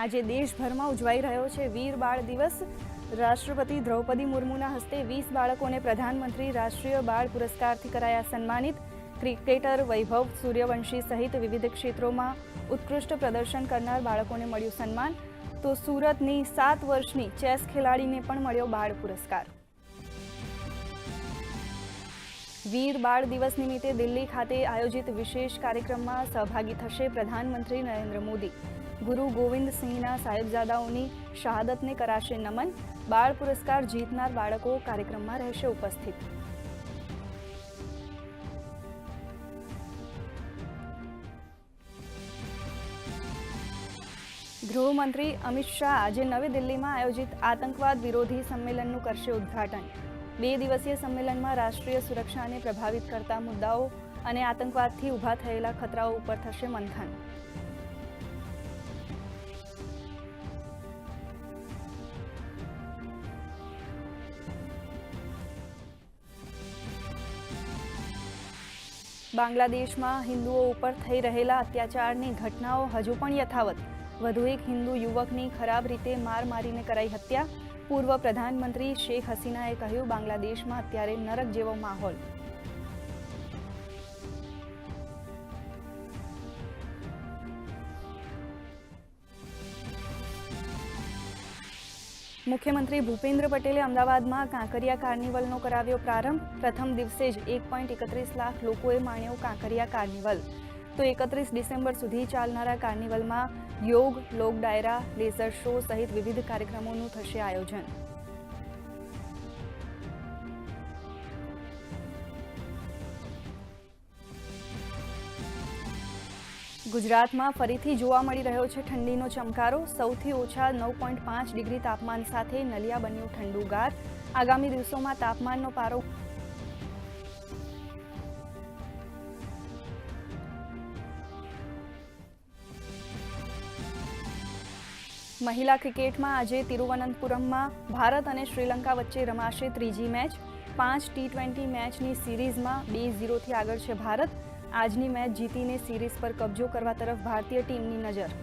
આજે દેશભરમાં ઉજવાઈ રહ્યો છે વીર બાળ દિવસ. રાષ્ટ્રપતિ દ્રૌપદી મુર્મુના હસ્તે વીસ બાળકોને પ્રધાનમંત્રી રાષ્ટ્રીય બાળ પુરસ્કારથી કરાયા સન્માનિત. ક્રિકેટર વૈભવ સૂર્યવંશી સહિત વિવિધ ક્ષેત્રોમાં ઉત્કૃષ્ટ પ્રદર્શન કરનાર બાળકોને મળ્યું સન્માન. તો સુરતની સાત વર્ષની ચેસ ખેલાડીને પણ મળ્યો બાળ પુરસ્કાર. વીર બાળ દિવસ નિમિત્તે દિલ્હી ખાતે આયોજિત વિશેષ કાર્યક્રમમાં સહભાગી થશે પ્રધાનમંત્રી નરેન્દ્ર મોદી. ગુરુ ગોવિંદસિંહના સાહેબજાદાઓની શહાદતને કરાશે નમન. બાળ પુરસ્કાર જીતનાર બાળકો કાર્યક્રમમાં રહેશે ઉપસ્થિત. ગૃહમંત્રી અમિત શાહ આજે નવી દિલ્હીમાં આયોજિત આતંકવાદ વિરોધી સંમેલનનું કરશે ઉદ્ઘાટન. બે દિવસીય સંમેલનમાં રાષ્ટ્રીય સુરક્ષાને પ્રભાવિત કરતા મુદ્દાઓ અને આતંકવાદથી ઊભા થયેલા ખતરાઓ ઉપર થશે મંથન. બાંગ્લાદેશમાં હિન્દુઓ ઉપર થઈ રહેલા અત્યાચારની ઘટનાઓ હજુ પણ યથાવત. વધુ એક હિન્દુ યુવકની ખરાબ રીતે માર મારીને કરાઈ હત્યા પૂર્વ પ્રધાનમંત્રી શેખ હસીનાએ કહ્યું, બાંગ્લાદેશમાં અત્યારે નરક જેવો માહોલ. મુખ્યમંત્રી ભૂપેન્દ્ર પટેલે અમદાવાદમાં કાંકરિયા કાર્નિવલનો કરાવ્યો પ્રારંભ. પ્રથમ દિવસે જ એક એકત્રીસ લાખ લોકોએ માણ્યો કાંકરિયા કાર્નિવલ. તો એકત્રીસ ડિસેમ્બર સુધી ચાલનારા કાર્નિવલમાં યોગ, લોક ડાયરા, લેઝર શો સહિત વિવિધ કાર્યક્રમોનું થશે આયોજન. ગુજરાતમાં ફરીથી જોવા મળી રહ્યો છે ઠંડીનો ચમકારો. સૌથી ઓછા નવ પોઈન્ટ પાંચ ડિગ્રી તાપમાન સાથે નલિયા બન્યું ઠંડુગાર આગામી દિવસોમાં તાપમાનનો પારો મહિલા ક્રિકેટમાં આજે તિરુવનંતપુરમમાં ભારત અને શ્રીલંકા વચ્ચે રમાશે ત્રીજી મેચ. પાંચ ટી ટ્વેન્ટી મેચની સિરીઝમાં બે ઝીરોથી આગળ છે ભારત. આજની મેચ જીતીને સિરીઝ પર કબજો કરવા તરફ ભારતીય ટીમની નજર.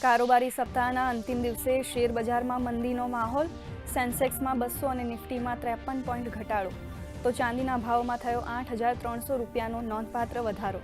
કારોબારી સપ્તાહના અંતિમ દિવસે શેર બજારમાં મંદીનો માહોલ. સેન્સેક્સમાં બસો અને નિફ્ટીમાં ત્રેપન પોઈન્ટ ઘટાડો. તો ચાંદીના ભાવમાં થયો આઠ હજાર ત્રણસો રૂપિયાનો નોંધપાત્ર વધારો.